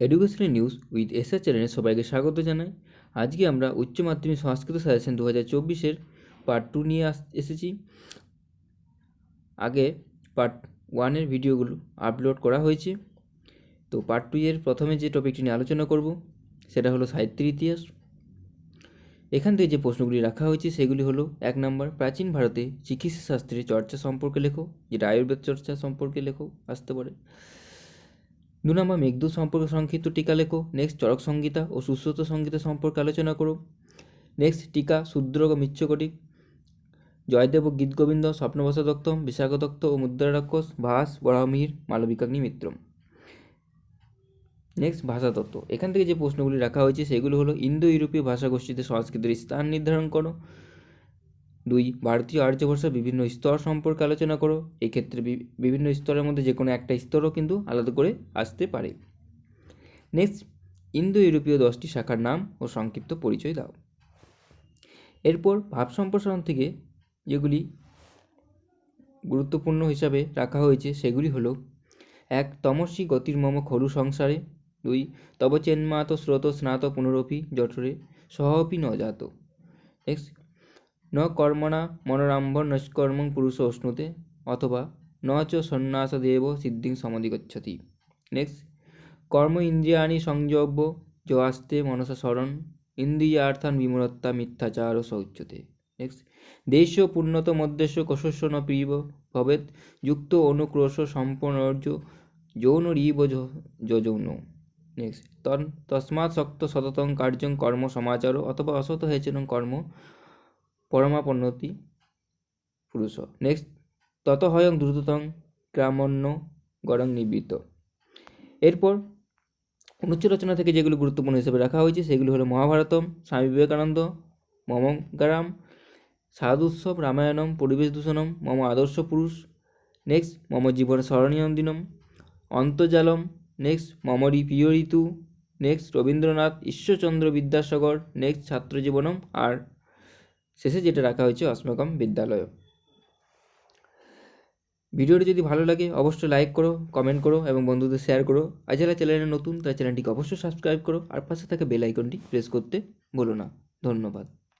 Educational news with SR চ্যানেলে সবাইকে স্বাগত জানাই। আজকে আমরা উচ্চ মাধ্যমিক সংস্কৃত সাজেশন দু হাজার চব্বিশের পার্ট টু নিয়ে আস, এসেছি। আগে পার্ট ওয়ানের ভিডিওগুলো আপলোড করা হয়েছে। তো পার্ট টু এর প্রথমে যে টপিকটি নিয়ে আলোচনা করব, সেটা হলো সাহিত্যের ইতিহাস। এখান থেকে যে প্রশ্নগুলি রাখা হয়েছে, সেগুলি হলো, এক নম্বর, প্রাচীন ভারতে চিকিৎসা শাস্ত্রের চর্চা সম্পর্কে লেখো, যেটা আয়ুর্বেদ চর্চা সম্পর্কে লেখো, আসতে পারে। দু নম্বর মেঘদূত সম্পর্কে সংক্ষিপ্ত টিকা লেখো নেক্সট চরক সংগীতা ও সুশ্রুত সংগীতা সম্পর্কে আলোচনা করো নেক্সট টিকা শূদ্র ও মিচ্ছকটি, জয়দেব ও গীতগোবিন্দ স্বপ্নবসা দত্ত বিশাখ দত্ত ও মুদ্রা রাক্ষস, ভাস, বরাহমিহির, মালবিকাগ্নি মিত্রম। নেক্সট ভাষাতত্ত্ব এখান থেকে যে প্রশ্নগুলি রাখা হয়েছে সেগুলো হলো ইন্দো ইউরোপীয় ভাষাগোষ্ঠীতে সংস্কৃতির স্থান নির্ধারণ করো দুই, ভারতীয় আর্য ভাষার বিভিন্ন স্তর সম্পর্কে আলোচনা করো। এক্ষেত্রে বিভিন্ন স্তরের মধ্যে যে কোনো একটা স্তরও কিন্তু আলাদা করে আসতে পারে। নেক্সট ইন্দো ইউরোপীয় দশটি শাখার নাম ও সংক্ষিপ্ত পরিচয় দাও। এরপর ভাব সম্প্রসারণ থেকে যেগুলি গুরুত্বপূর্ণ হিসাবে রাখা হয়েছে সেগুলি হলো, এক, তমস্বী গতির মম খরু সংসারে। দুই, তব চেন্মাত স্রোত স্নাত পুনরপি জঠরে। সহপি নজাত নেক্সট ন কর্মণা মনোরাম্ভ নষ্কর্ম পুরুষ অশ্নুতে অথবা ন চ সন্ন্যাসদেব সিদ্ধিং সমধিগচ্ছতি নেক্সট কর্ম ইন্দ্রিয়াণি সংযব্য জয়াস্তে মনসা স্মরণ ইন্দ্রিয়ার্থান বিমূরত্তা মিথ্যাচার ও শৌচ্যতে নেক্সট দেশ পুণ্যত মধ্যস্য কশস্য ন প্রিয় ভবেত যুক্ত অনুক্রোশ সম্পর্ণর্য যৌন রিব যৌন নেক্সট তন তস্মাৎ শক্ত সততং কার্যং কর্ম সমাচার অথবা অসত হেচন কর্ম পরমাপন্নতি পুরুষ। নেক্সট তত হয়ং দ্রুততং গ্রামণ্য গরং নিবৃত্ত। এরপর অনুচ্ছেদ রচনা থেকে যেগুলো গুরুত্বপূর্ণ হিসেবে রাখা হয়েছে, সেগুলো হলো মহাভারতম, স্বামী বিবেকানন্দ মম গ্রাম সাধুৎসব রামায়ণম, পরিবেশ দূষণম, মম আদর্শ পুরুষ। নেক্সট মম জীবন স্মরণীয় দিনম অন্তর্জালম নেক্সট মমরি প্রিয় ঋতু। নেক্সট রবীন্দ্রনাথ, ঈশ্বরচন্দ্র বিদ্যাসাগর। নেক্সট ছাত্র জীবনম আর শেষে যেটা রাখা হয়েছে অস্মকম বিদ্যালয়। ভিডিওটি যদি ভালো লাগে, অবশ্যই লাইক করো কমেন্ট করো এবং বন্ধুদের শেয়ার করো। আর যারা চ্যানেলে নতুন, তারা চ্যানেলটিকে অবশ্যই সাবস্ক্রাইব করো। আর পাশে থাকা বেল আইকনটি প্রেস করতে ভুলো না। ধন্যবাদ।